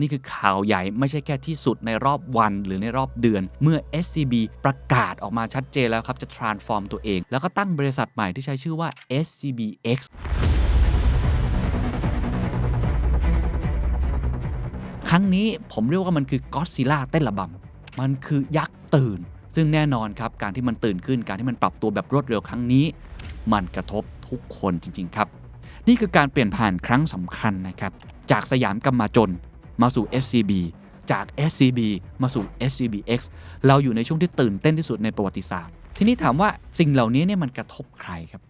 นี่คือข่าวใหญ่ไม่ใช่แค่ที่สุดในรอบวันหรือในรอบเดือน เมื่อ SCB ประกาศออกมาชัดเจนแล้วครับ จะ transform ตัวเอง แล้วก็ตั้งบริษัทใหม่ที่ใช้ชื่อว่า SCBX ครั้งนี้ผมเรียกว่ามันคือก็ d ซิล่าเต้นระบำ มันคือยักษ์ตื่น ซึ่งแน่นอนครับ การที่มันตื่นขึ้น การที่มันปรับตัวแบบรวดเร็วครั้งนี้ มันกระทบทุกคนจริง ๆ ครับ นี่คือการเปลี่ยนผ่านครั้งสำคัญนะครับ จากสยามกำมาจน มาสู่ SCB จาก SCB มาสู่ SCBX เราอยู่ในช่วงที่ตื่นเต้นที่สุดในประวัติศาสตร์ ทีนี้ถามว่าสิ่งเหล่านี้เนี่ยมันกระทบใครครับ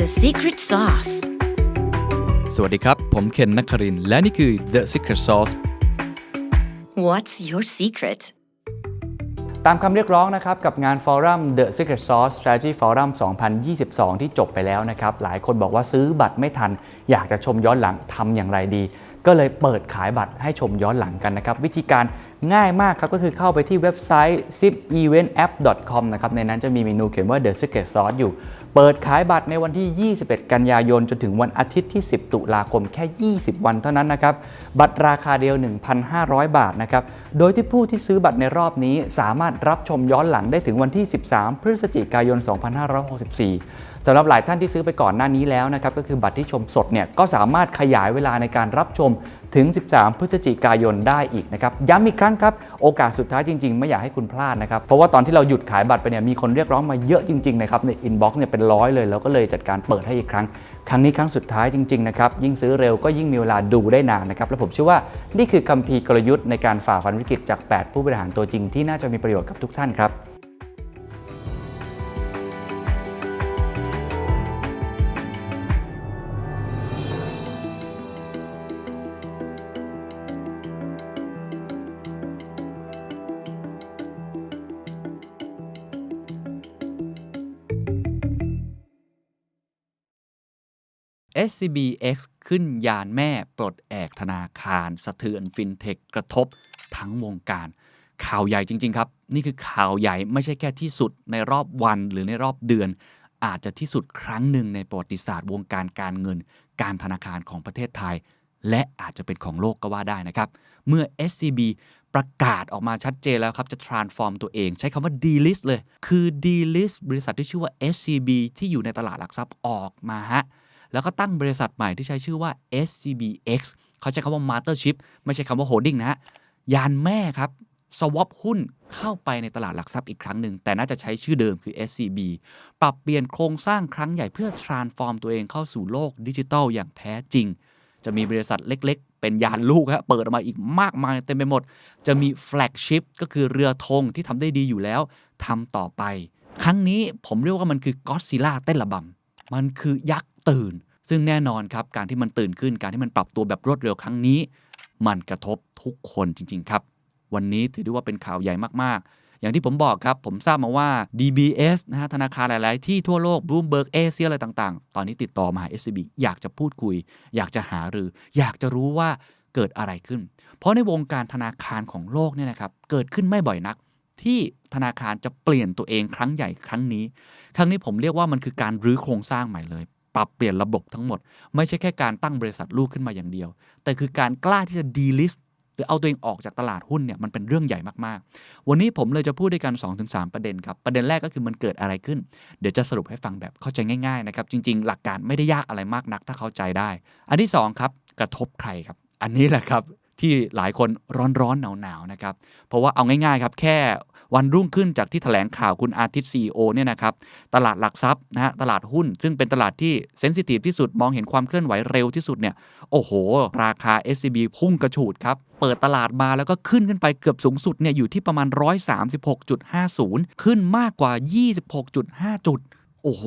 The secret sauce. สวัสดีครับ ผมเคนนักครินทร์และนี่คือ The Secret Sauce What's your secret? ตามคำเรียกร้องนะครับกับงานฟอรัม The Secret Sauce Strategy Forum 2022 ที่จบไปแล้วนะครับ หลายคนบอกว่าซื้อบัตรไม่ทัน อยากจะชมย้อนหลังทำอย่างไรดี ก็เลยเปิดขายบัตรให้ชมย้อนหลังกันนะครับ วิธีการง่ายมากครับ ก็คือเข้าไปที่เว็บไซต์ zipeventapp.com นะครับ ในนั้นจะมีเมนูเขียนว่า The Secret Sauce อยู่ เปิดขายบัตรในวันที่ 21 กันยายน จนถึงวันอาทิตย์ที่ 10 ตุลาคมแค่ 20 วันเท่านั้นนะครับ บัตรราคาเดียว 1,500 บาทนะครับ โดยที่ผู้ที่ซื้อบัตรในรอบนี้สามารถรับชมย้อนหลังได้ถึงวันที่ 13 พฤศจิกายน 2564สำหรับหลายท่านที่ซื้อไปก่อนหน้านี้แล้วนะครับ ก็คือบัตรที่ชมสดเนี่ย ก็สามารถขยายเวลาในการรับชม ถึง 13 พฤศจิกายนได้อีกนะครับ ย้ำอีกครั้งครับ โอกาสสุดท้ายจริง ๆ ไม่อยากให้คุณพลาดนะครับ เพราะว่าตอนที่เราหยุดขายบัตรไปเนี่ยมีคนเรียกร้องมาเยอะจริง ๆ นะครับ ในอินบ็อกซ์เนี่ยเป็นร้อยเลยเราก็เลยจัดการเปิดให้อีกครั้ง ครั้งนี้ครั้งสุดท้ายจริง ๆ นะครับ ยิ่งซื้อเร็วก็ยิ่งมีเวลาดูได้นานนะครับ และผมเชื่อว่านี่คือคัมภีร์กลยุทธ์ในการฝ่าฟันวิกฤตจาก 8 ผู้บริหารตัวจริงที่น่าจะมีประโยชน์กับทุกท่านครับ SCBX ขึ้นยานแม่ปลดแอกธนาคาร สะเทือนฟินเทคกระทบทั้งวงการ ข่าวใหญ่จริง ๆ ครับ นี่คือข่าวใหญ่ไม่ใช่แค่ที่สุดในรอบวันหรือในรอบเดือน อาจจะที่สุดครั้งหนึ่งในประวัติศาสตร์วงการการเงิน การธนาคารของประเทศไทย และอาจจะเป็นของโลกก็ว่าได้นะครับ เมื่อ SCB ประกาศออกมาชัดเจนแล้วครับ จะ transform ตัวเอง ใช้คำว่า delist เลย คือ delist บริษัทที่ชื่อว่า SCB ที่อยู่ในตลาดหลักทรัพย์ออกมาฮะ แล้วก็ตั้งบริษัทใหม่ที่ใช้ชื่อว่า SCBX เขาใช้คำว่า Mothership ไม่ใช่คำว่า Holding นะฮะยานแม่ครับสวอปหุ้นเข้าไปในตลาดหลักทรัพย์อีกครั้งหนึ่ง แต่น่าจะใช้ชื่อเดิมคือ SCB ปรับเปลี่ยนโครงสร้างครั้งใหญ่เพื่อ transform ตัวเองเข้าสู่โลกดิจิทัลอย่างแท้จริง จะมีบริษัทเล็กๆ เป็นยานลูกฮะเปิดออกมาอีกมากมายเต็มไปหมด จะมีแฟลกชิพก็คือเรือธงที่ทำได้ดีอยู่แล้วทำต่อไป ครั้งนี้ผมเรียกว่ามันคือก็ d ซิล่าเต้นระบำ มันคือยักษ์ตื่น ซึ่งแน่นอนครับการที่มันตื่นขึ้นการที่มันปรับตัวแบบรวดเร็วครั้งนี้ มันกระทบทุกคนจริง ๆ ครับ วันนี้ถือได้ว่าเป็นข่าวใหญ่มากๆ อย่างที่ผมบอกครับ ผมทราบมาว่า DBS นะฮะธนาคารหลาย ๆ ที่ทั่วโลก Bloomberg เอเชียอะไรต่างๆ ตอนนี้ติดต่อมาหา SCB อยากจะพูดคุย อยากจะหารือ อยากจะรู้ว่าเกิดอะไรขึ้น เพราะในวงการธนาคารของโลกเนี่ยนะครับเกิดขึ้นไม่บ่อยนัก ที่ธนาคารจะเปลี่ยนตัวเองครั้งใหญ่ครั้งนี้ ครั้งนี้ผมเรียกว่ามันคือการรื้อโครงสร้างใหม่เลย ปรับเปลี่ยนระบบทั้งหมด ไม่ใช่แค่การตั้งบริษัทลูกขึ้นมาอย่างเดียว แต่คือการกล้าที่จะ delist หรือเอาตัวเองออกจากตลาดหุ้นเนี่ยมันเป็นเรื่องใหญ่มากๆ วันนี้ผมเลยจะพูดด้วยกัน 2-3 ประเด็นครับ ประเด็นแรกก็คือมันเกิดอะไรขึ้น เดี๋ยวจะสรุปให้ฟังแบบเข้าใจง่ายๆนะครับจริงๆ หลักการไม่ได้ยากอะไรมากนักถ้าเข้าใจได้ อันที่2ครับกระทบใครครับ อันนี้แหละครับ ที่หลายคนร้อนๆหนาวๆนะครับ เพราะว่าเอาง่ายๆครับแค่วันรุ่งขึ้นจากที่แถลงข่าวคุณอาทิตย์ CEO เนี่ยนะครับตลาดหลักทรัพย์นะฮะตลาดหุ้น ซึ่งเป็นตลาดที่เซนซิทีฟที่สุดมองเห็นความเคลื่อนไหวเร็วที่สุดเนี่ยโอ้โห ราคา SCB พุ่งกระฉูดครับ เปิดตลาดมาแล้วก็ขึ้นขึ้นไปเกือบสูงสุดเนี่ยอยู่ที่ประมาณ 136.50 ขึ้นมากกว่า 26.5 จุด โอ้โห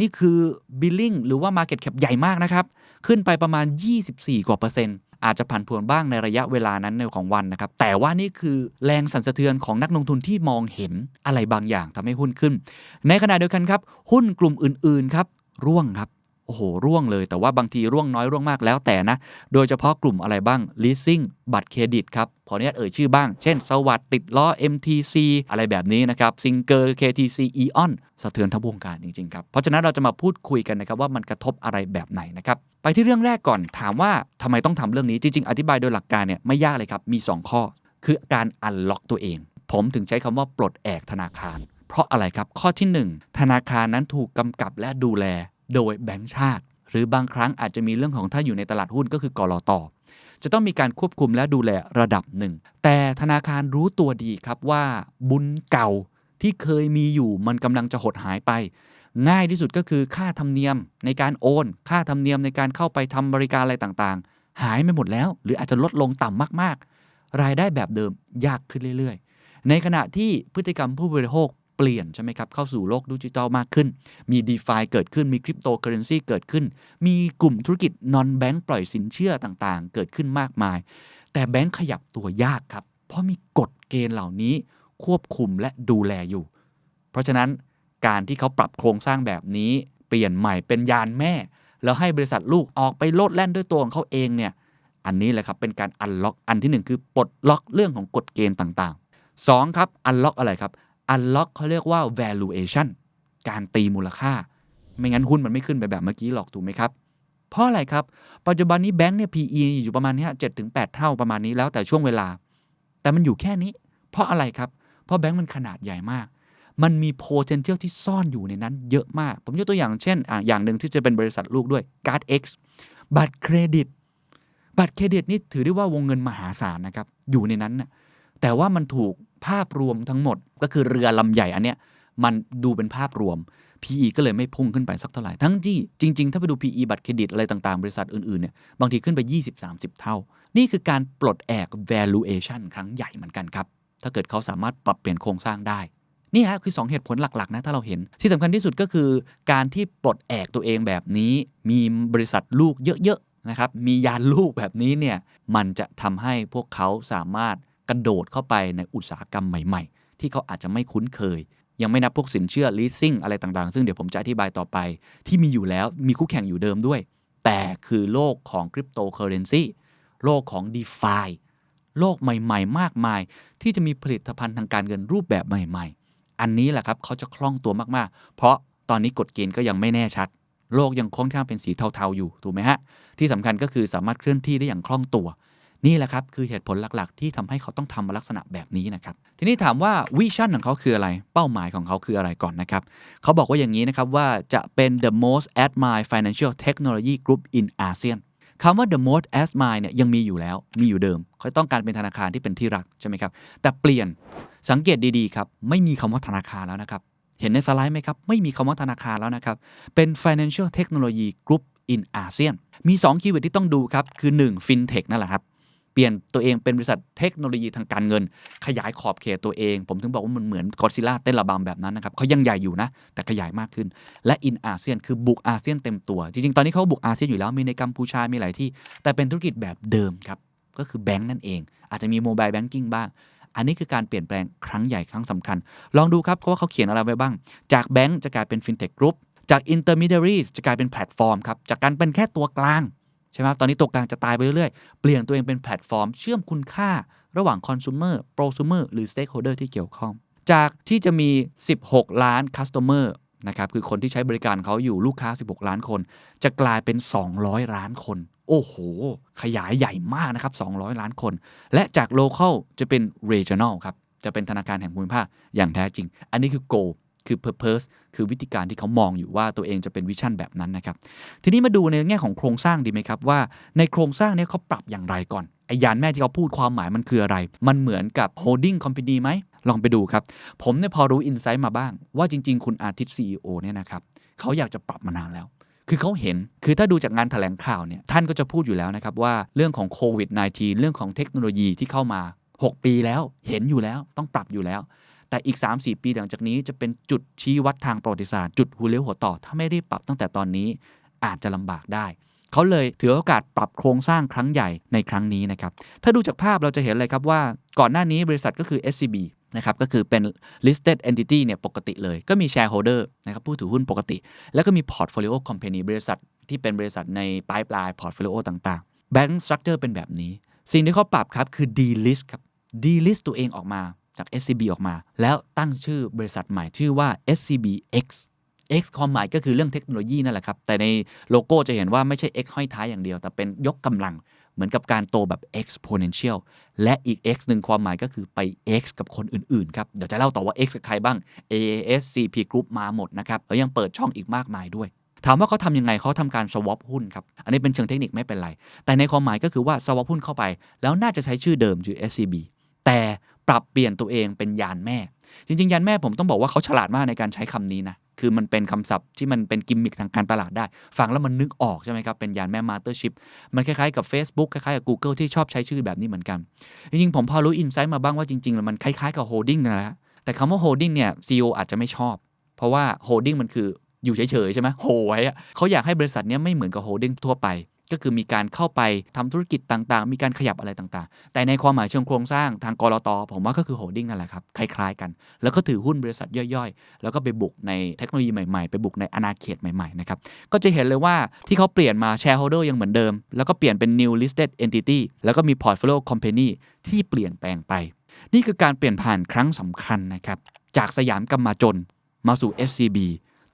นี่คือ billing หรือว่า market cap ใหญ่มากนะครับขึ้นไปประมาณ 24 กว่าเปอร์เซ็นต์ อาจจะผันผวนบ้างในระยะเวลานั้นในของวันนะครับ แต่ว่านี่คือแรงสั่นสะเทือนของนักลงทุนที่มองเห็นอะไรบางอย่างทำให้หุ้นขึ้น ในขณะเดียวกันครับ หุ้นกลุ่มอื่นๆครับร่วงครับ โอ้โห ร่วงเลย แต่ว่าบางทีร่วงน้อยร่วงมากแล้วแต่นะ โดยเฉพาะกลุ่มอะไรบ้าง leasing บัตรเครดิตครับ ขออนุญาตเอ่ยชื่อบ้าง เช่น สวัสดติดล้อ MTC อะไรแบบนี้นะครับซิงเกอร์ KTC Eon สะเทือนทั้งวงการจริงๆครับ เพราะฉะนั้นเราจะมาพูดคุยกันนะครับว่ามันกระทบอะไรแบบไหนนะครับ ไปที่เรื่องแรกก่อน ถามว่าทำไมต้องทำเรื่องนี้ จริง ๆ อธิบายโดยหลักการเนี่ยไม่ยากเลยครับ มี 2 ข้อ คือการอันล็อกตัวเอง ผมถึงใช้คำว่าปลดแอกธนาคาร เพราะอะไรครับ ข้อที่ 1 ธนาคารนั้นถูกกำกับและดูแล โดยแบงก์ชาติ หรือบางครั้งอาจจะมีเรื่องของถ้าอยู่ในตลาดหุ้นก็คือกรอตจะต้องมีการควบคุมและดูแลระดับหนึ่ง แต่ธนาคารรู้ตัวดีครับว่าบุญเก่าที่เคยมีอยู่มันกำลังจะหดหายไป ง่ายที่สุดก็คือค่าธรรมเนียมในการโอน ค่าธรรมเนียมในการเข้าไปทำบริการอะไรต่างๆ หายไปหมดแล้ว หรืออาจจะลดลงต่ำมากๆ รายได้แบบเดิมยากขึ้นเรื่อยๆ ในขณะที่พฤติกรรมผู้บริโภค ปลี่ยนใช่ไหมครับ เข้าสู่โลกดิจิทัลมากขึ้น มี d e f าเกิดขึ้นมีคริปโตเคอเรนซีเกิดขึ้น มีกลุ่มธุรกิจ non bank ปล่อยสินเชื่อต่างๆ เกิดขึ้นมากมาย แต่แบงค์ขยับตัวยากครับ เพราะมีกฎเกณฑ์เหล่านี้ควบคุมและดูแลอยู่ เพราะฉะนั้นการที่เขาปรับโครงสร้างแบบนี้เปลี่ยนใหม่เป็นยานแม่ แล้วให้บริษัทลูกออกไปโลดแล่นด้วยตัวของเขาเองเนี่ยอันนี้แหละครับเป็นการอันล็อกอันที่หนึ่งคือปลดล็อกเรื่องของกฎเกณฑ์ต่างๆสองครับอันล็อกอะไรครับ อันล็อกเขาเรียกว่า valuation การตีมูลค่า ไม่งั้นหุ้นมันไม่ขึ้นไปแบบเมื่อกี้หรอกถูกไหมครับ เพราะอะไรครับ ปัจจุบันนี้แบงค์เนี่ย PE อยู่ประมาณนี้เจ็ดถึงแเท่าประมาณนี้แล้วแต่ช่วงเวลา แต่มันอยู่แค่นี้ เพราะอะไรครับ เพราะแบงค์มันขนาดใหญ่มาก มันมี potential ที่ซ่อนอยู่ในนั้นเยอะมาก ผมยกตัวอย่างเช่นออย่างหนึ่งที่จะเป็นบริษัทลูกด้วย Card X บัตรเครดิต บัตรเครดิตนี่ถือได้ว่าวงเงินมหาศาลนะครับ อยู่ในนั้นนะแต่ว่ามันถูก ภาพรวมทั้งหมด ก็คือเรือลำใหญ่อันเนี้ยมันดูเป็นภาพรวม PE ก็เลยไม่พุ่งขึ้นไปสักเท่าไหร่ ทั้งที่จริง ๆ ถ้าไปดู PE บัตรเครดิตอะไรต่างๆ บริษัทอื่น ๆ เนี่ย บางทีขึ้นไป 20-30 เท่า นี่คือการปลดแอก valuation ครั้งใหญ่เหมือนกันครับ ถ้าเกิดเขาสามารถปรับเปลี่ยนโครงสร้างได้ นี่ฮะคือ 2 เหตุผลหลัก ๆ นะ ถ้าเราเห็น ที่สำคัญที่สุดก็คือ การที่ปลดแอกตัวเองแบบนี้ มีบริษัทลูกเยอะ ๆ นะครับ มียานลูกแบบนี้เนี่ย มันจะทำให้พวกเขาสามารถ กระโดดเข้าไปในอุตสาหกรรมใหม่ๆ ที่เขาอาจจะไม่คุ้นเคย ยังไม่นับพวกสินเชื่อ leasing อะไรต่างๆ ซึ่งเดี๋ยวผมจะอธิบายต่อไป ที่มีอยู่แล้วมีคู่แข่งอยู่เดิมด้วย แต่คือโลกของคริปโตเคอเรนซีโลกของ d e f าโลกใหม่ๆ มากมาย ที่จะมีผลิตภัณฑ์ทางการเงินรูปแบบใหม่ๆ อันนี้แหละครับเขาจะคล่องตัวมากๆ เพราะตอนนี้กฎเกณฑ์ก็ยังไม่แน่ชัด โลกยังค่อนข้างเป็นสีเทาๆอยู่ถูกไหมฮะที่สำคัญก็คือสามารถเคลื่อนที่ได้อย่างคล่องตัว นี่แหละครับคือเหตุผลหลักๆ ที่ทำให้เขาต้องทำลักษณะแบบนี้นะครับ ทีนี้ถามว่าวิชั่นของเขาคืออะไร เป้าหมายของเขาคืออะไรก่อนนะครับ เขาบอกว่าอย่างนี้นะครับว่าจะเป็น the most admired financial technology group in ASEAN คำว่า the most admired เนี่ยยังมีอยู่แล้ว มีอยู่เดิม เขาต้องการเป็นธนาคารที่เป็นที่รักใช่ไหมครับ แต่เปลี่ยนสังเกตดีๆครับ ไม่มีคำว่าธนาคารแล้วนะครับ เห็นในสไลด์ไหมครับ ไม่มีคำว่าธนาคารแล้วนะครับ เป็น financial technology group in ASEAN มี 2 คีย์เวิร์ดที่ต้องดูครับ คือ 1 fintech นั่นแหละครับ ลี่ยนตัวเองเป็นบริษัทเทคโนโลยีทางการเงิน ขยายขอบเขตตัวเอง ผมถึงบอกว่ามันเหมือนกอซิล่าเต้นระบำแบบนั้นนะครับเขายังใหญ่อยู่นะ แต่ขยายมากขึ้น และอินอาเซียนคือบุกอาเซียนเต็มตัว จริงๆ ตอนนี้เขาบุกอาเซียนอยู่แล้วมีในกัมพูชามีหลายที่ แต่เป็นธุรกิจแบบเดิมครับก็คือแบงก์นั่นเอง อาจจะมีโมบายแบงกิ้งบ้างอันนี้คือการเปลี่ยนแปลงครั้งใหญ่ครั้งสำคัญ ลองดูครับว่าเขาเขียนอะไรไว้บ้าง จากแบงก์จะกลายเป็นฟินเทคกรุ๊ปจากอินเตอร์มิเดียรีจะกลายเป็นแพลตฟอร์มครับ จากการเป็นแค่ตัวกลาง ใช่ไหมตอนนี้ตัวกลางจะตายไปเรื่อยๆ เปลี่ยนตัวเองเป็นแพลตฟอร์ม เชื่อมคุณค่าระหว่างคอน sumer prosumer หรือ stakeholder ที่เกี่ยวข้อง จากที่จะมี 16 ล้าน customer นะครับคือคนที่ใช้บริการเขาอยู่ลูกค้า 16 ล้านคน จะกลายเป็น 200 ล้านคน โอ้โห ขยายใหญ่มากนะครับ 200 ล้านคน และจาก local จะเป็น regional ครับ จะเป็นธนาคารแห่งภูมิภาคอย่างแท้จริง อันนี้คือ goal คือ purpose คือวิธีการที่เขามองอยู่ว่าตัวเองจะเป็นวิชั่นแบบนั้นนะครับ ทีนี้มาดูในแง่ของโครงสร้างดีไหมครับ ว่าในโครงสร้างนี้เขาปรับอย่างไรก่อนไอยานแม่ที่เขาพูดความหมายมันคืออะไร มันเหมือนกับ holding company ไหมลองไปดูครับ ผมเนี่ยพอรู้อินไซต์มาบ้าง ว่าจริง ๆ คุณอาทิตย์ CEO เนี่ยนะครับเขาอยากจะปรับมานานแล้วคือเขาเห็น คือถ้าดูจากงานถแถลงข่าวเนี่ย ท่านก็จะพูดอยู่แล้วนะครับว่าเรื่องของโควิด -19 เรื่องของเทคโนโลยีที่เข้ามา 6 ปีแล้ว เห็นอยู่แล้ว ต้องปรับอยู่แล้ว แต่อีก 3-4 ปีหลังจากนี้จะเป็นจุดชี้วัดทางประวัติศาสตร์จุดหัวเลี้ยวหัวต่อ ถ้าไม่รีบปรับตั้งแต่ตอนนี้อาจจะลำบากได้ เขาเลยถือโอกาสปรับโครงสร้างครั้งใหญ่ในครั้งนี้นะครับถ้าดูจากภาพเราจะเห็นเลยครับว่าก่อนหน้านี้บริษัทก็คือ SCB นะครับก็คือเป็น listed entity เนี่ยปกติเลย ก็มี shareholder นะครับผู้ถือหุ้นปกติ แล้วก็มี portfolio company บริษัทที่เป็นบริษัทในปลายปลาย portfolio ต่างๆ bank structure เป็นแบบนี้ สิ่งที่เขาปรับครับคือ delist ครับ delist ตัวเองออกมา จาก SCB ออกมา แล้วตั้งชื่อบริษัทใหม่ชื่อว่า SCBX X ความหมายก็คือเรื่องเทคโนโลยีนั่นแหละครับ แต่ในโลโก้จะเห็นว่าไม่ใช่ X ห้อยท้ายอย่างเดียว แต่เป็นยกกำลังเหมือนกับการโตแบบ exponential และอีก X หนึ่งความหมายก็คือไป X กับคนอื่น ๆ ครับ เดี๋ยวจะเล่าต่อว่า X กับใครบ้าง AAS CP Group มาหมดนะครับ แล้วยังเปิดช่องอีกมากมายด้วย ถามว่าเขาทำยังไงเขาทำการ swap หุ้นครับ อันนี้เป็นเชิงเทคนิคไม่เป็นไร แต่ในความหมายก็คือว่า swap หุ้นเข้าไป แล้วน่าจะใช้ชื่อเดิมคือ SCB แต่ ปรับเปลี่ยนตัวเองเป็นยานแม่ จริง ๆ ยานแม่ผมต้องบอกว่าเขาฉลาดมากในการใช้คำนี้นะคือมันเป็นคำศัพท์ที่มันเป็นกิมมิคทางการตลาดได้ ฟังแล้วมันนึกออกใช่ไหมครับ เป็นยานแม่มาสเตอร์ชิพมันคล้ายๆกับ Facebook คล้ายๆกับ Google ที่ชอบใช้ชื่อแบบนี้เหมือนกัน จริงๆ ผมพอรู้อินไซต์มาบ้างว่าจริงๆแล้วมันคล้ายๆกับโฮดดิ้งนะ แต่คำว่าโฮดดิ้งเนี่ย CEO อาจจะไม่ชอบ เพราะว่าโฮดดิ้งมันคืออยู่เฉยๆใช่ไหมโฮไว้อะเขาอยากให้บริษัทเนี้ยไม่เหมือนกับโฮดดิ้งทั่วไป ก็คือมีการเข้าไปทำธุรกิจต่างๆ มีการขยับอะไรต่างๆ แต่ในความหมายเชิงโครงสร้างทางกรตผมว่าก็คือโฮดดิ้งนั่นแหละครับ คล้ายๆกัน แล้วก็ถือหุ้นบริษัทย่อยๆ แล้วก็ไปบุกในเทคโนโลยีใหม่ๆ ไปบุกในอาณาเขตใหม่ๆนะครับ ก็จะเห็นเลยว่าที่เขาเปลี่ยนมา shareholder ยังเหมือนเดิม แล้วก็เปลี่ยนเป็น new listed entity แล้วก็มี portfolio company ที่เปลี่ยนแปลงไป นี่คือการเปลี่ยนผ่านครั้งสำคัญนะครับจากสยามกำมาจนมาสู่ SCB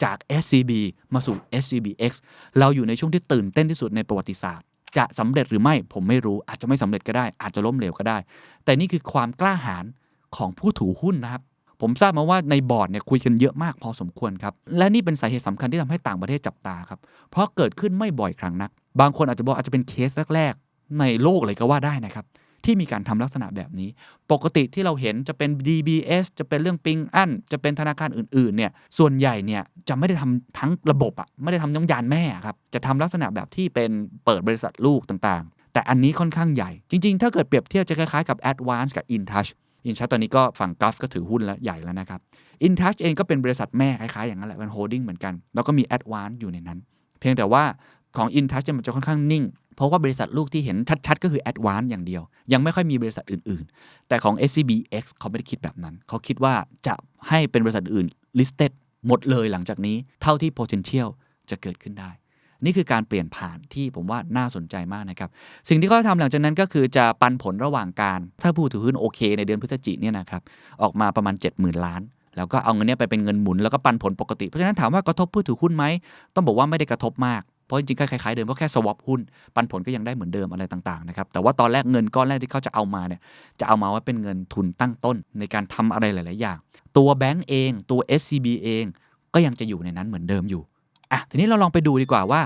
จาก SCB มาสู่ SCBX เราอยู่ในช่วงที่ตื่นเต้นที่สุดในประวัติศาสตร์ จะสำเร็จหรือไม่ผมไม่รู้อาจจะไม่สำเร็จก็ได้ อาจจะล้มเหลวก็ได้ แต่นี่คือความกล้าหาญของผู้ถือหุ้นนะครับผมทราบมาว่าในบอร์ดเนี่ยคุยกันเยอะมากพอสมควรครับ และนี่เป็นสาเหตุสำคัญที่ทำให้ต่างประเทศจับตาครับ เพราะเกิดขึ้นไม่บ่อยครั้งนัก บางคนอาจจะบอกอาจจะเป็นเคสแรก ๆ ในโลกเลยก็ว่าได้นะครับ ที่มีการทำลักษณะแบบนี้ ปกติที่เราเห็นจะเป็น DBS จะเป็นเรื่องปิงอันจะเป็นธนาคารอื่นๆเนี่ยส่วนใหญ่เนี่ยจะไม่ได้ทำทั้งระบบอะไม่ได้ทำทั้งยานแม่ครับจะทำลักษณะแบบที่เป็นเปิดบริษัทลูกต่างๆ แต่อันนี้ค่อนข้างใหญ่ จริงๆ ถ้าเกิดเปรียบเทียบจะคล้ายๆกับ Advance กับ InTouch InTouch ตอนนี้ก็ฝั่งกัฟก็ถือหุ้นแล้วใหญ่แล้วนะครับ InTouch เองก็เป็นบริษัทแม่คล้ายๆอย่างนั้นแหละเป็นโฮลดิ้งเหมือนกัน แล้วก็มี Advance อยู่ในนั้น เพียงแต่ว่าของ InTouch เนี่ยมันจะค่อนข้างนิ่ง เพราะว่าบริษัทลูกที่เห็นชัด ๆ ก็คือ Advance อย่างเดียว ยังไม่ค่อยมีบริษัทอื่น ๆ แต่ของ SCBX เขาไม่ได้คิดแบบนั้น เขาคิดว่าจะให้เป็นบริษัทอื่น listed หมดเลยหลังจากนี้เท่าที่ potential จะเกิดขึ้นได้ นี่คือการเปลี่ยนผ่านที่ผมว่าน่าสนใจมากนะครับ สิ่งที่เขาทำหลังจากนั้นก็คือจะปันผลระหว่างการ ถ้าผู้ถือหุ้นโอเค ในเดือนพฤศจิกเนี่ยนะครับออกมาประมาณ 70,000 ล้านแล้วก็เอาเงินนี้ไปเป็นเงินหมุนแล้วก็ปันผลปกติ เพราะฉะนั้นถามว่ากระทบผู้ถือหุ้นไหม ต้องบอกว่าไม่ได้กระทบมาก เพราะจริงๆก็คล้ายๆเดิมเพราะแค่สวอปหุ้น ปันผลก็ยังได้เหมือนเดิมอะไรต่างๆนะครับแต่ว่าตอนแรกเงินก้อนแรกที่เขาจะเอามาเนี่ยจะเอามาไว้เป็นเงินทุนตั้งต้นในการทำอะไรหลายๆอย่าง ตัวแบงก์เองตัว SCB เองก็ยังจะอยู่ในนั้นเหมือนเดิมอยู่อะทีนี้เราลองไปดูดีกว่าว่า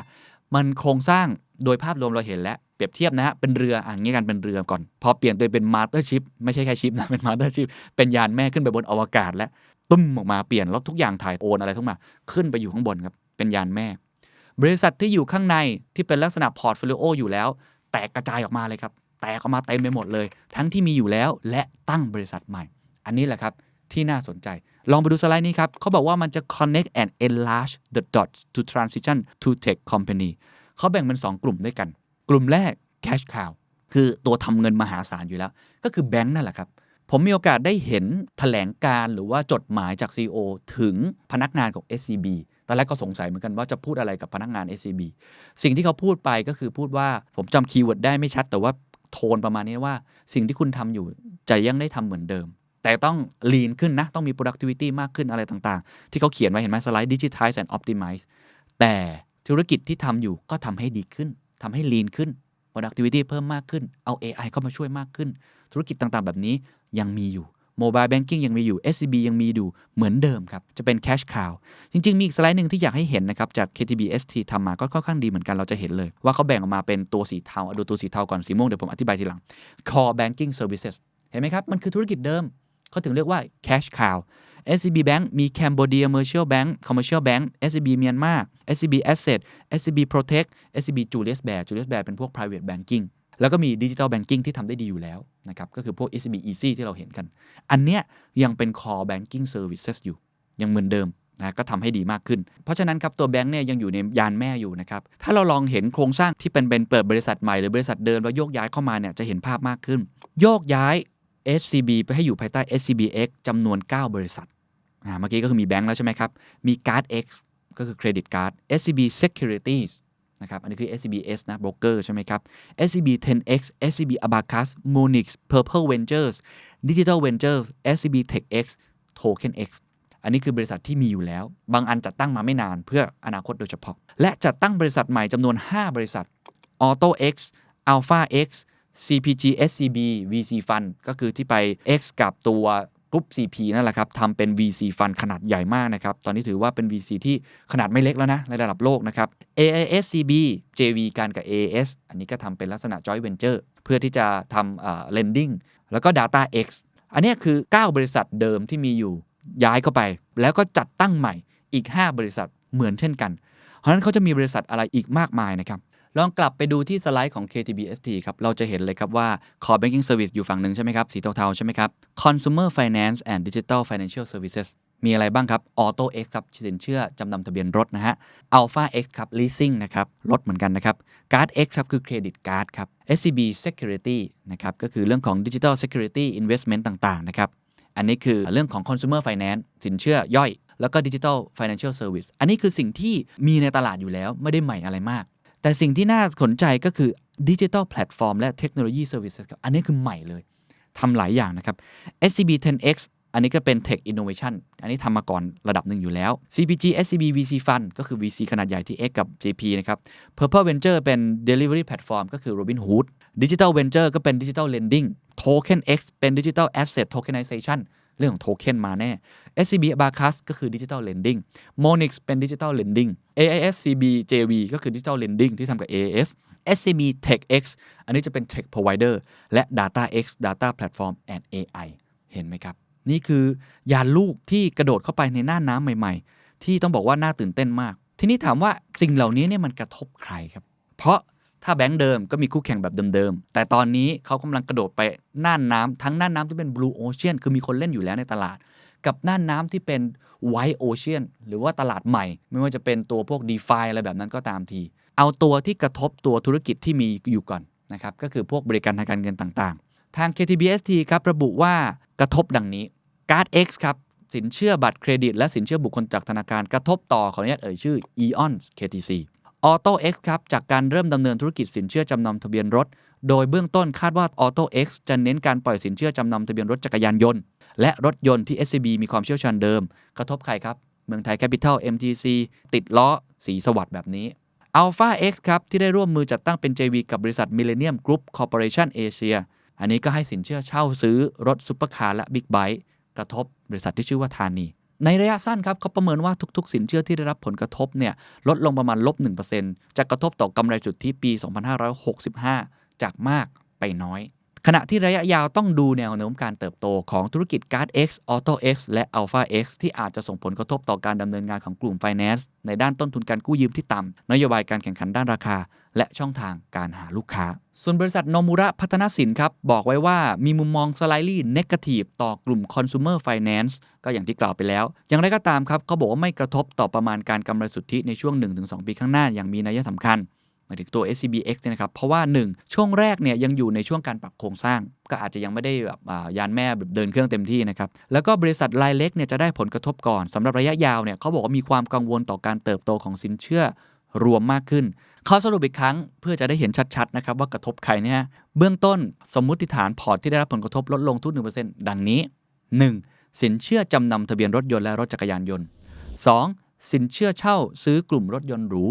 มันโครงสร้างโดยภาพรวมเราเห็นแล้วเปรียบเทียบนะฮะเป็นเรืออะงี้กันเป็นเรือก่อน พอเปลี่ยนตัวเป็นมาสเตอร์ชิพไม่ใช่แค่ชิปนะเป็นมาสเตอร์ชิพเป็นยานแม่ขึ้นไปบนอวกาศแล้วตุ้มออกมาเปลี่ยนแล้วทุกอย่างถ่ายโอนอะไรทุกมาขึ้นไปอยู่ข้างบนครับเป็นยานแม่ บริษัทที่อยู่ข้างในที่เป็นลักษณะพอร์ตโฟลิโออยู่แล้ว แตกกระจายออกมาเลยครับ แตกออกมาเต็มไปหมดเลย ทั้งที่มีอยู่แล้วและตั้งบริษัทใหม่ อันนี้แหละครับที่น่าสนใจ ลองไปดูสไลด์นี้ครับเขาบอกว่ามันจะ connect and enlarge the dots to transition to tech company เขาแบ่งเป็น 2 กลุ่มด้วยกัน กลุ่มแรก cash cow คือตัวทำเงินมหาศาลอยู่แล้ว ก็คือแบงค์นั่นแหละครับ ผมมีโอกาสได้เห็นแถลงการหรือว่าจดหมายจาก CEO ถึงพนักงานของ SCB ตอนแรกก็สงสัยเหมือนกันว่าจะพูดอะไรกับพนักงาน SCB สิ่งที่เขาพูดไปก็คือพูดว่าผมจำคีย์เวิร์ดได้ไม่ชัด แต่ว่าโทนประมาณนี้ว่า สิ่งที่คุณทำอยู่จะยังได้ทำเหมือนเดิม แต่ต้อง lean ขึ้นนะ ต้องมี productivity มากขึ้นอะไรต่างๆ ที่เขาเขียนไว้เห็นไหมสไลด์ digitize and optimize แต่ธุรกิจที่ทำอยู่ก็ทำให้ดีขึ้นทำให้ lean ขึ้น productivity เพิ่มมากขึ้น เอา AI เข้ามาช่วยมากขึ้น ธุรกิจต่างๆ แบบนี้ยังมีอยู่ Mobile Banking ยังมีอยู่ SCB ยังมีอยู่เหมือนเดิมครับ จะเป็น Cash Cow จริง ๆ มีอีกสไลด์หนึ่งที่อยากให้เห็นนะครับ จาก KTBST ทำมาก็ค่อนข้างดีเหมือนกันเราจะเห็นเลย ว่าเขาแบ่งออกมาเป็นตัวสีเทาเอาดูตัวสีเทาก่อนสีม่วงเดี๋ยวผมอธิบายทีหลัง Core Banking Services เห็นไหมครับ มันคือธุรกิจเดิมเขาถึงเรียกว่า cash cow SCB Bank มี Cambodia Commercial Bank Commercial Bank SCB Myanmar SCB Asset SCB Protect SCB Julius Baer Julius Baer เป็นพวก private banking แล้วก็มี Digital Banking ที่ทำได้ดีอยู่แล้วนะครับก็คือพวก SCB Easy ที่เราเห็นกัน อันเนี้ยยังเป็น core banking services อยู่ ยังเหมือนเดิมนะก็ทำให้ดีมากขึ้น เพราะฉะนั้นครับตัวแบงค์เนี่ยยังอยู่ในยานแม่อยู่นะครับ ถ้าเราลองเห็นโครงสร้างที่เป็นเป็นเปิดบริษัทใหม่หรือบริษัทเดิมแล้วโยกย้ายเข้ามาเนี่ยจะเห็นภาพมากขึ้น โยกย้าย SCB ไปให้อยู่ภายใต้ SCBX จำนวน 9 บริษัทอ่าเมื่อกี้ก็คือมีแบงก์แล้วใช่ไหมครับ มี Card X ก็คือเครดิตการ์ด SCB Securities นะครับอันนี้คือ SCBS นะ broker ใช่ไหมครับ SCB 10X SCB Abacus Monix Purple Ventures Digital Ventures SCB TechX Token X อันนี้คือบริษัทที่มีอยู่แล้ว บางอันจัดตั้งมาไม่นานเพื่ออนาคตโดยเฉพาะ และจัดตั้งบริษัทใหม่จำนวน 5 บริษัท Auto X Alpha X CPG SCB VC Fund ก็คือที่ไป X กับตัว กรุ๊ป CP นั่นแหละครับทำเป็น VC Fund ขนาดใหญ่มากนะครับ ตอนนี้ถือว่าเป็น VC ที่ขนาดไม่เล็กแล้วนะในระดับโลกนะครับ AISCB JV กันกับ AS อันนี้ก็ทำเป็นลักษณะ Joint Venture เพื่อที่จะทำเอ่อ lending แล้วก็ Data X อันนี้คือ 9 บริษัทเดิมที่มีอยู่ย้ายเข้าไป แล้วก็จัดตั้งใหม่อีก 5 บริษัทเหมือนเช่นกัน เพราะนั้นเขาจะมีบริษัทอะไรอีกมากมายนะครับ ลองกลับไปดูที่สไลด์ของ KTBST ครับ เราจะเห็นเลยครับว่า Core Banking Service อยู่ฝั่งหนึ่งใช่ไหมครับ สีเทาๆ ใช่ไหมครับ Consumer Finance and Digital Financial Services มีอะไรบ้างครับ Auto X ครับสินเชื่อจำนำทะเบียนรถนะฮะ Alpha X ครับ Leasing นะครับ รถเหมือนกันนะครับ Card X ครับ คือ Credit Card ครับ SCB Security นะครับ ก็คือเรื่องของ Digital Security Investment ต่างๆ นะครับ อันนี้คือเรื่องของ consumer finance สินเชื่อย่อย แล้วก็ digital financial service อันนี้คือสิ่งที่มีในตลาดอยู่แล้วไม่ได้ใหม่อะไรมาก แต่สิ่งที่น่าสนใจก็คือดิจิทัลแพลตฟอร์มและเทคโนโลยีเซอร์วิสครับอันนี้คือใหม่เลยทำหลายอย่างนะครับ SCB 10X อันนี้ก็เป็น Tech Innovation อันนี้ทำมาก่อนระดับหนึ่งอยู่แล้ว CPG SCB VC Fund ก็คือ VC ขนาดใหญ่ที่ X กับ JP นะครับ Purple Venture เป็น Delivery Platform ก็คือ Robinhood Digital Venture ก็เป็น Digital Lending Token X เป็น Digital Asset Tokenization เรื่องของโทเค็นมาแน่ SCB Abacus ก็คือ Digital Lending Monix เป็น Digital Lending AISCB JV ก็คือ Digital Lending ที่ทำกับ AAS SCB TechX อันนี้จะเป็น Tech Provider และ DataX Data Platform and AI เห็นไหมครับ นี่คือยานลูกที่กระโดดเข้าไปในหน้าน้ำใหม่ ๆ ที่ต้องบอกว่าน่าตื่นเต้นมาก ทีนี้ถามว่าสิ่งเหล่านี้เนี่ยมันกระทบใครครับ เพราะ ถ้าแบงก์เดิมก็มีคู่แข่งแบบเดิมๆ แต่ตอนนี้เขากำลังกระโดดไปน่านน้ำทั้งน่านน้ำที่เป็น blue ocean คือมีคนเล่นอยู่แล้วในตลาด กับน่านน้ำที่เป็น white ocean หรือว่าตลาดใหม่ ไม่ว่าจะเป็นตัวพวก DeFi อะไรแบบนั้นก็ตามที เอาตัวที่กระทบตัวธุรกิจที่มีอยู่ก่อนนะครับก็คือพวกบริการทางการเงินต่างๆ ทาง KTBST ครับระบุว่ากระทบดังนี้ Card X ครับสินเชื่อบัตรเครดิต และสินเชื่อบุคคลจากธนาคารกระทบต่อขออนุญาตเอ่ยชื่อ Eon KTC Auto X ครับจากการเริ่มดำเนินธุรกิจสินเชื่อจำนำทะเบียนรถ โดยเบื้องต้นคาดว่า Auto X จะเน้นการปล่อยสินเชื่อจำนำทะเบียนรถจักรยานยนต์ และรถยนต์ที่ SCB มีความเชี่ยวชาญเดิม กระทบใครครับ เมืองไทยแคปิตอล MTC ติดล้อ สีสวัสด์แบบนี้ Alpha X ครับที่ได้ร่วมมือจัดตั้งเป็น JV กับบริษัท Millennium Group Corporation Asia อันนี้ก็ให้สินเชื่อเช่าซื้อรถซุปเปอร์คาร์และบิ๊กไบค์กระทบบริษัทที่ชื่อว่าธานี ในระยะสั้นครับเขาประเมินว่าทุกๆ สินเชื่อที่ได้รับผลกระทบเนี่ยลดลงประมาณลบ1%จะกระทบต่อกำไรสุทธิปี 2565 จากมากไปน้อย ขณะที่ระยะยาวต้องดูแนวโน้มการเติบโตของธุรกิจ Card X Auto X และ Alpha X ที่อาจจะส่งผลกระทบต่อการดำเนินงานของกลุ่ม Finance ในด้านต้นทุนการกู้ยืมที่ต่ำนโยบายการแข่งขันด้านราคา และช่องทางการหาลูกค้า ส่วนบริษัทโนมุระพัฒนสินครับ บอกไว้ว่ามีมุมมอง slightly negative ต่อกลุ่ม consumer finance ก็อย่างที่กล่าวไปแล้ว อย่างไรก็ตามครับเขาบอกว่าไม่กระทบต่อประมาณการกำไรสุทธิในช่วง 1-2 ปีข้างหน้าอย่างมีนัยสำคัญ มายถึงตัว SCBX เนี่ยนะครับ เพราะว่า 1 ช่วงแรกเนี่ยยังอยู่ในช่วงการปรับโครงสร้าง ก็อาจจะยังไม่ได้แบบยานแม่แบบเดินเครื่องเต็มที่นะครับ แล้วก็บริษัทรายเล็กเนี่ยจะได้ผลกระทบก่อนสำหรับระยะยาวเนี่ยเขาบอกว่ามีความกังวลต่อการเติบโตของสินเชื่อรวมมากขึ้น เขาสรุปอีกครั้งเพื่อจะได้เห็นชัดๆนะครับว่ากระทบใครเนี่ยเบื้องต้นสมมุติฐานพอร์ตที่ได้รับผลกระทบลดลงทุก1%ดังนี้ 1. สินเชื่อจำนำทะเบียนรถยนต์และรถจักรยานยนต์ 2. สินเชื่อเช่าซื้อกลุ่มรถยนต์หรู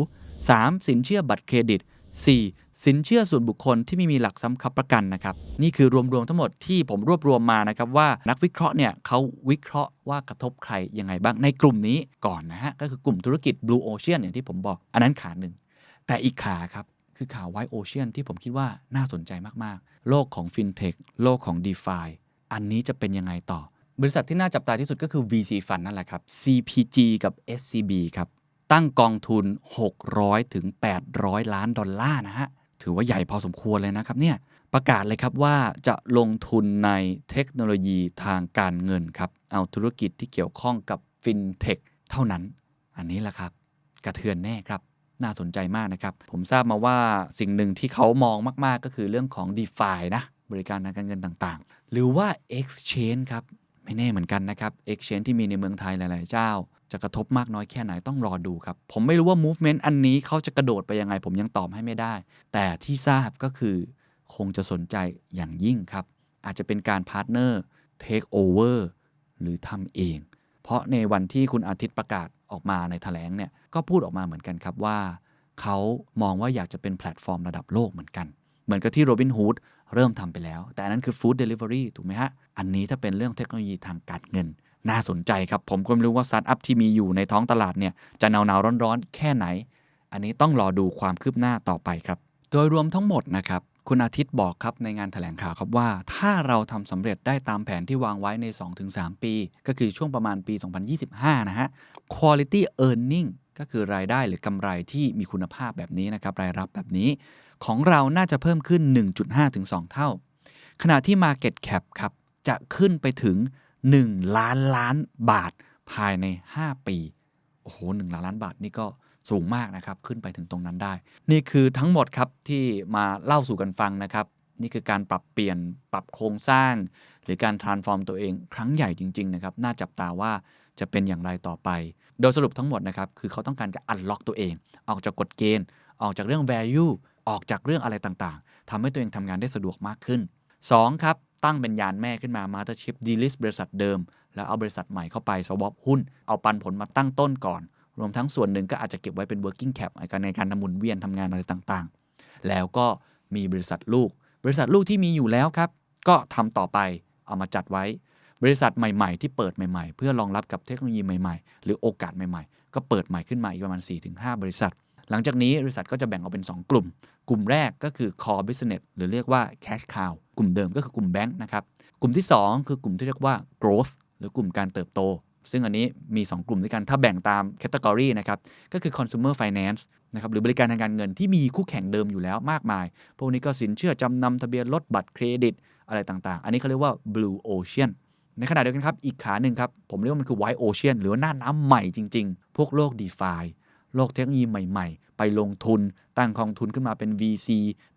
3. สินเชื่อบัตรเครดิต 4. สินเชื่อส่วนบุคคลที่ไม่มีหลักซ้ำค้ำประกันนะครับ นี่คือรวมๆทั้งหมดที่ผมรวบรวมมานะครับว่านักวิเคราะห์เนี่ยเขาวิเคราะห์ว่ากระทบใครยังไงบ้างในกลุ่มนี้ก่อนนะฮะก็คือกลุ่มธุรกิจ Blue Ocean อย่างที่ผมบอก อันนั้นขาหนึ่งแต่อีกขาครับคือข่าว White Ocean ที่ผมคิดว่าน่าสนใจมากๆ โลกของ FinTech โลกของ DeFi อันนี้จะเป็นยังไงต่อ บริษัทที่น่าจับตาที่สุดก็คือ VC Fund นั่นแหละครับ CPG กับ SCB ครับ ตั้งกองทุน 600ถึง800 ล้านดอลลาร์นะฮะ ถือว่าใหญ่พอสมควรเลยนะครับเนี่ย ประกาศเลยครับว่าจะลงทุนในเทคโนโลยีทางการเงินครับ เอาธุรกิจที่เกี่ยวข้องกับฟินเทคเท่านั้น อันนี้แหละครับกระเทือนแน่ครับ น่าสนใจมากนะครับ ผมทราบมาว่าสิ่งหนึ่งที่เขามองมาก ๆ ก็คือเรื่องของ d e f i นะ บริการทางการเงินต่างๆ หรือว่า exchange ครับ ไม่แน่เหมือนกันนะครับ exchange ที่มีในเมืองไทยหลาย ๆ เจ้า จะกระทบมากน้อยแค่ไหนต้องรอดูครับ ผมไม่รู้ว่า movement อันนี้เขาจะกระโดดไปยังไง ผมยังตอบให้ไม่ได้ แต่ที่ทราบก็คือคงจะสนใจอย่างยิ่งครับ อาจจะเป็นการพาร์ทเนอร์ take over หรือทำเอง เพราะในวันที่คุณอาทิตย์ประกาศออกมาในแถลงเนี่ยก็พูดออกมาเหมือนกันครับว่า เขามองว่าอยากจะเป็นแพลตฟอร์มระดับโลกเหมือนกัน เหมือนกับที่โรบินฮูด เริ่มทำไปแล้ว แต่อันนั้นคือฟู้ดเดลิเวอรี่ถูกไหมฮะ อันนี้ถ้าเป็นเรื่องเทคโนโลยีทางการเงิน น่าสนใจครับ ผมก็ไม่รู้ว่าสตาร์ทอัพที่มีอยู่ในท้องตลาดเนี่ยจะหนาวหนาวร้อนๆ แค่ไหน อันนี้ต้องรอดูความคืบหน้าต่อไปครับ โดยรวมทั้งหมดนะครับคุณอาทิตย์บอกครับในงานแถลงข่าวครับว่า ถ้าเราทำสำเร็จได้ตามแผนที่วางไว้ใน 2-3 ปี ก็คือช่วงประมาณปี 2025 นะฮะ quality earning ก็คือรายได้หรือกำไรที่มีคุณภาพแบบนี้นะครับ รายรับแบบนี้ ของเราน่าจะเพิ่มขึ้น 1.5-2เท่า ขณะที่ Market Cap ครับ จะขึ้นไปถึง 1 ล้านล้านบาทภายใน 5 ปี โอ้โห1ล้านล้านบาทนี่ก็สูงมากนะครับ ขึ้นไปถึงตรงนั้นได้ นี่คือทั้งหมดครับที่มาเล่าสู่กันฟังนะครับ นี่คือการปรับเปลี่ยนปรับโครงสร้าง หรือการ transform ตัวเองครั้งใหญ่จริง ๆ นะครับ น่าจับตาว่าจะเป็นอย่างไรต่อไป โดยสรุปทั้งหมดนะครับ คือเขาต้องการจะ unlock ตัวเอง ออกจากกฎเกณฑ์ ออกจากเรื่อง value ออกจากเรื่องอะไรต่างๆทำให้ตัวเองทำงานได้สะดวกมากขึ้น 2. ครับ ตั้งเป็นยานแม่ขึ้นมา Mastership delist บริษัทเดิม แล้วเอาบริษัทใหม่เข้าไป swap หุ้น เอาปันผลมาตั้งต้นก่อน รวมทั้งส่วนหนึ่งก็อาจจะเก็บไว้เป็น working cap ในการในการทำหมุนเวียนทำงานอะไรต่างๆ แล้วก็มีบริษัทลูก บริษัทลูกที่มีอยู่แล้วครับ ก็ทำต่อไปเอามาจัดไว้ บริษัทใหม่ๆ ที่เปิดใหม่ๆ เพื่อรองรับกับเทคโนโลยีใหม่ๆ หรือโอกาสใหม่ๆ ก็เปิดใหม่ขึ้นมาอีกประมาณ 4-5 บริษัท หลังจากนี้บริษัทก็จะแบ่งออกเป็น 2 กลุ่ม กลุ่มแรกก็คือ core business หรือเรียกว่า cash cow กลุ่มเดิมก็คือกลุ่มแบงค์นะครับ กลุ่มที่ 2 คือกลุ่มที่เรียกว่า growth หรือกลุ่มการเติบโต ซึ่งอันนี้มี 2 กลุ่มด้วยกัน ถ้าแบ่งตาม category นะครับ ก็คือ consumer finance นะครับหรือบริการทางการเงินที่มีคู่แข่งเดิมอยู่แล้วมากมาย พวกนี้ก็สินเชื่อจำนำทะเบียนรถบัตรเครดิตอะไรต่างๆ อันนี้เขาเรียกว่า blue ocean ในขณะเดียวกันครับ อีกขาหนึ่งครับ ผมเรียกว่ามันคือ white ocean หรือว่าหน้าน้ำใหม่จริง ๆ พวกโลก DeFi โลกเทคโนโลยีใหม่ ๆ ไปลงทุน ตั้งกองทุนขึ้นมาเป็น VC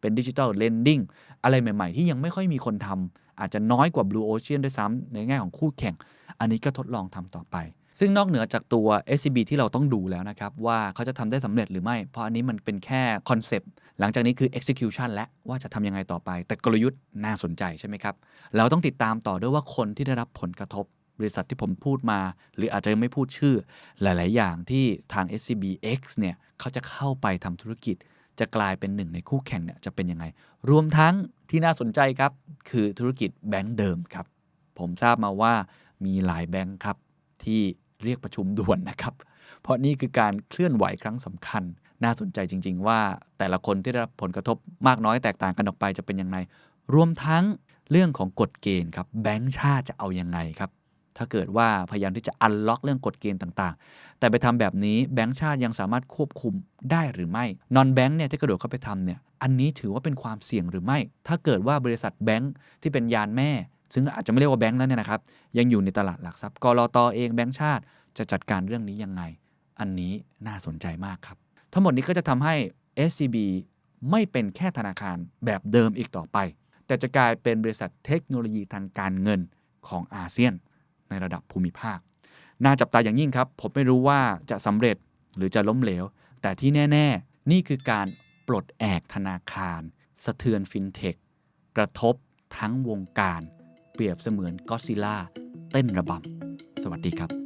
เป็น Digital Lending อะไรใหม่ ๆ ที่ยังไม่ค่อยมีคนทำอาจจะน้อยกว่า Blue Ocean ด้วยซ้ำในแง่ของคู่แข่ง อันนี้ก็ทดลองทำต่อไป ซึ่งนอกเหนือจากตัว SCB ที่เราต้องดูแล้วนะครับ ว่าเขาจะทำได้สำเร็จหรือไม่ เพราะอันนี้มันเป็นแค่คอนเซปต์หลังจากนี้คือ execution และว่าจะทำยังไงต่อไป แต่กลยุทธ์น่าสนใจใช่ไหมครับเราต้องติดตามต่อด้วยว่าคนที่ได้รับผลกระทบ บริษัทที่ผมพูดมา หรืออาจจะไม่พูดชื่อ หลาย ๆ อย่างที่ทาง SCBX เนี่ยเขาจะเข้าไปทำธุรกิจ จะกลายเป็นหนึ่งในคู่แข่งเนี่ยจะเป็นยังไง รวมทั้งที่น่าสนใจครับ คือธุรกิจแบงก์เดิมครับ ผมทราบมาว่ามีหลายแบงก์ครับ ที่เรียกประชุมด่วนนะครับ เพราะนี่คือการเคลื่อนไหวครั้งสำคัญ น่าสนใจจริง ๆ ว่าแต่ละคนที่ได้รับผลกระทบมากน้อยแตกต่างกันออกไปจะเป็นยังไงรวมทั้งเรื่องของกฎเกณฑ์ครับแบงก์ชาติจะเอายังไงครับ ถ้าเกิดว่าพยายามที่จะอันล็อกเรื่องกฎเกณฑ์ต่างๆ แต่ไปทำแบบนี้แบงก์ชาติยังสามารถควบคุมได้หรือไม่ นอนแบงก์เนี่ยที่กระโดดเข้าไปทำเนี่ย อันนี้ถือว่าเป็นความเสี่ยงหรือไม่ ถ้าเกิดว่าบริษัทแบงก์ที่เป็นยานแม่ ซึ่งอาจจะไม่เรียกว่าแบงก์แล้วเนี่ยนะครับ ยังอยู่ในตลาดหลักทรัพย์กรอตเองแบงก์ชาติจะจัดการเรื่องนี้ยังไง อันนี้น่าสนใจมากครับ ทั้งหมดนี้ก็จะทำให้ SCB ไม่เป็นแค่ธนาคารแบบเดิมอีกต่อไป แต่จะกลายเป็นบริษัทเทคโนโลยีทางการเงินของอาเซียน ในระดับภูมิภาค น่าจับตาอย่างยิ่งครับ ผมไม่รู้ว่าจะสำเร็จหรือจะล้มเหลว แต่ที่แน่ ๆ นี่คือการปลดแอกธนาคาร สะเทือนฟินเทค กระทบทั้งวงการ เปรียบเสมือนก็อดซิล่าเต้นระบำ สวัสดีครับ